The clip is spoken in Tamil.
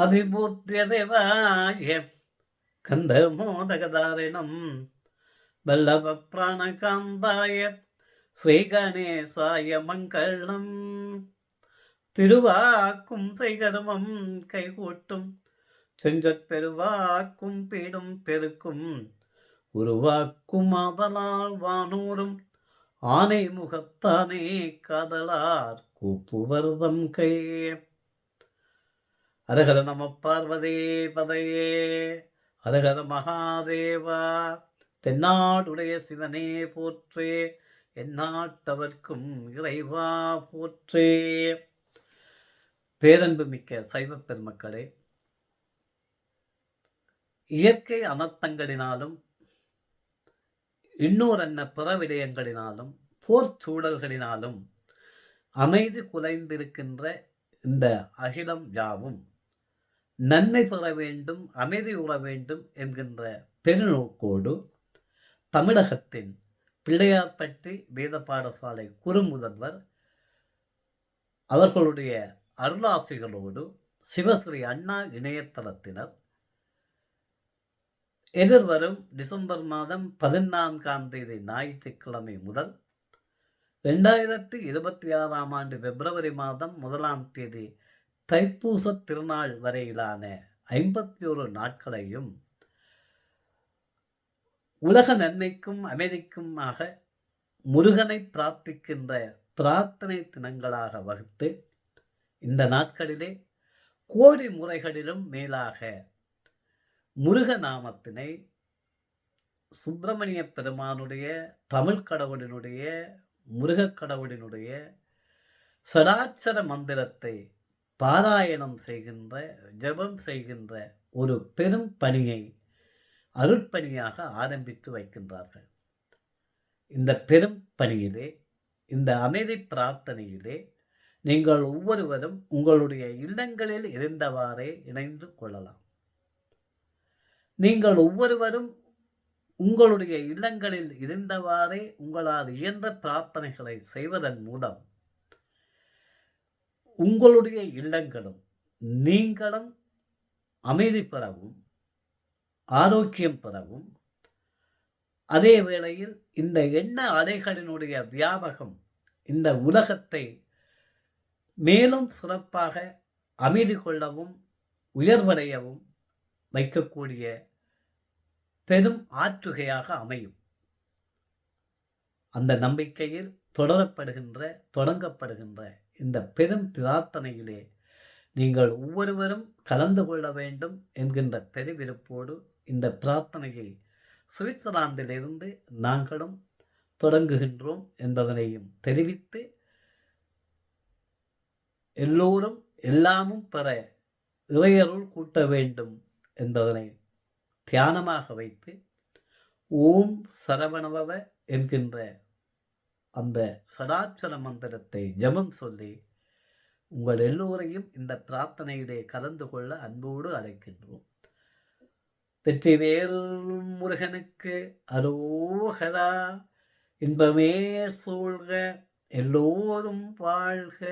அதிபூத்தியதேவாய கந்தமோதகதாரிணம். வல்லவ பிராணகாந்தாய ஸ்ரீகணேசாய மங்களம். திருவாக்கும் செய்கர்மம் கைகூட்டும். செஞ்சற் பெருவாக்கும் பீடும் பெருக்கும். உருவாக்கும் அதனால் வானூரும். ஆனை முகத்தானே காதலார். கூப்புவர்தம் கையே. அரகர நம பார்வதே பதையே. அரகர மகாதேவா. தென்னாடுடைய சிவனே போற்றே. எந்நாட்டவர்க்கும் இறைவா போற்றே. பேரன்பு மிக்க சைவ பெருமக்களே இயற்கை அனர்த்தங்களினாலும் இன்னோரன்ன பிற விடயங்களினாலும் போர் சூழல்களினாலும் அமைதி குலைந்திருக்கின்ற இந்த அகிலம் யாவும் நன்மை பெற வேண்டும் அமைதி உற வேண்டும் என்கின்ற பெருநோக்கோடு தமிழகத்தின் பிள்ளையார்பட்டி வேத பாடசாலை குறுமுதல்வர் அவர்களுடைய அருளாசிகளோடு சிவஸ்ரீ அண்ணா இணையதளத்தினர் எதிர்வரும் டிசம்பர் மாதம் பதினான்காம் தேதி ஞாயிற்றுக்கிழமை முதல் ரெண்டாயிரத்தி இருபத்தி ஆறாம் ஆண்டு பிப்ரவரி மாதம் முதலாம் தேதி தைப்பூச திருநாள் வரையிலான ஐம்பத்தி ஒரு நாட்களையும் உலக நன்மைக்கும் அமைதிக்குமாக முருகனை பிரார்த்திக்கின்ற பிரார்த்தனை தினங்களாக வகுத்து இந்த நாட்களிலே கோடி முறைகளிலும் மேலாக முருக நாமத்தினை சுப்பிரமணிய பெருமானுடைய தமிழ் கடவுளினுடைய முருகக் கடவுளினுடைய சடாட்சர மந்திரத்தை பாராயணம் செய்கின்ற ஜெபம் செய்கின்ற ஒரு பெரும் பணியை அருட்பணியாக ஆரம்பித்து வைக்கின்றார்கள். இந்த பெரும் பணியிலே இந்த அமைதி பிரார்த்தனையிலே நீங்கள் ஒவ்வொருவரும் உங்களுடைய இல்லங்களில் இருந்தவாறே இணைந்து கொள்ளலாம். நீங்கள் ஒவ்வொருவரும் உங்களுடைய இல்லங்களில் இருந்தவாறே உங்களால் இயன்ற பிரார்த்தனைகளை செய்வதன் மூலம் உங்களுடைய இல்லங்களும் நீங்களும் அமைதி பெறவும் ஆரோக்கியம் பெறவும் அதே வேளையில் இந்த எண்ண அலைகளினுடைய வியாபகம் இந்த உலகத்தை மேலும் சிறப்பாக அமைதி கொள்ளவும் உயர்வடையவும் வைக்கக்கூடிய பெரும் ஆற்றுகையாக அமையும். அந்த நம்பிக்கையில் தொடரப்படுகின்ற தொடங்கப்படுகின்ற இந்த பெரும் பிரார்த்தனையிலே நீங்கள் ஒவ்வொருவரும் கலந்து கொள்ள வேண்டும் என்கின்ற பெருவிருப்போடு இந்த பிரார்த்தனையை சுவிட்சர்லாந்திலிருந்து நாங்களும் தொடங்குகின்றோம் என்பதனையும் தெரிவித்து எல்லோரும் எல்லாமும் பெற இறையருள் கூட்ட வேண்டும் என்பதனை தியானமாக வைத்து ஓம் சரவணவ என்கின்ற அந்த சடாட்சர மந்திரத்தை ஜபம் சொல்லி உங்கள் எல்லோரையும் இந்த பிரார்த்தனையிலே கலந்து கொள்ள அன்போடு அழைக்கின்றோம். வெற்றிவேல் முருகனுக்கு அரோகரா இன்பமே சூழ்க எல்லோரும் வாழ்க.